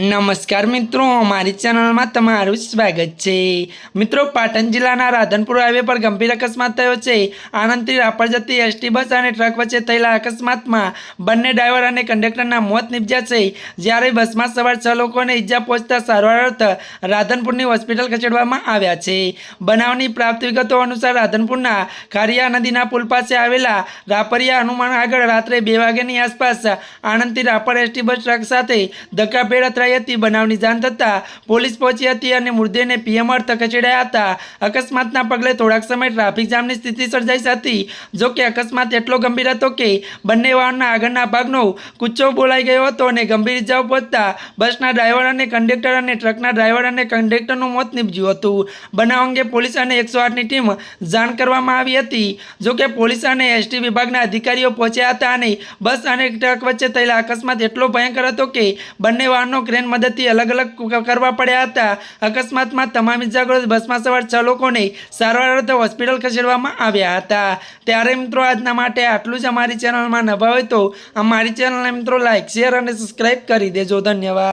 નમસ્કાર મિત્રો, અમારી ચેનલમાં તમારું સ્વાગત છે. મિત્રો, પાટણ જિલ્લાના રાધનપુર હાઈવે પર ગંભીર અકસ્માત થયો છે. આનંદથી રાપર જતી એસટી બસ અને ટ્રક વચ્ચે થયેલા અકસ્માતમાં બંને ડ્રાઈવર અને કંડક્ટરના મોત નીપજ્યા છે. જ્યારે બસમાં સવાર છ લોકોને ઈજા પહોંચતા સારવાર અર્થ રાધનપુરની હોસ્પિટલ ખસેડવામાં આવ્યા છે. બનાવની પ્રાપ્ત વિગતો અનુસાર રાધનપુરના ખારિયા નદીના પુલ પાસે આવેલા રાપરિયા હનુમાન આગળ રાત્રે બે વાગ્યાની આસપાસ આણંદથી રાપર એસટી બસ ટ્રક સાથે ધક્કાભેડ અથડાઈ હતી બનાવની જાણ થતાં પોલીસ પહોંચી હતી અને મૃતદેહને પીએમ અર્થ ખસેડાયા હતા. અકસ્માતના પગલે થોડાક સમય ટ્રાફિક જામની સ્થિતિ સર્જાઈ હતી. જો કે અકસ્માત એટલો ગંભીર હતો કે બંને વાહનના આગળના ભાગનો કૂચો બોલાઈ ગયો હતો અને ગંભીર ઇજાઓ પહોંચતા બસના ડ્રાઈવર અને કંડક્ટર અને ટ્રકના ડ્રાઈવર અને કંડક્ટરનું મોત નીપજ્યું હતું. બનાવ અંગે પોલીસ અને એકસો આઠની ટીમ જાણ કરવામાં આવી હતી. જો કે પોલીસ અને એસટી વિભાગના અધિકારીઓ પહોંચ્યા હતા અને બસ અને ટ્રક વચ્ચે થયેલા અકસ્માત એટલો ભયંકર હતો કે બંને વાહનો ક્રેન મદદથી અલગ અલગ કરવા પડ્યા હતા. અકસ્માતમાં તમામ ઇજાગ્રસ્ત બસમાં સવાર છ લોકોને સારવાર અર્થે હોસ્પિટલ ખસેડવામાં આવ્યા હતા. ત્યારે મિત્રો, આજના માટે આટલું જ અમારી ચેનલમાં નવા હોય તો અમારી ચેનલને મિત્રો લાઇક શેર અને સબસ્ક્રાઈબ કરી દેજો. ધન્યવાદ.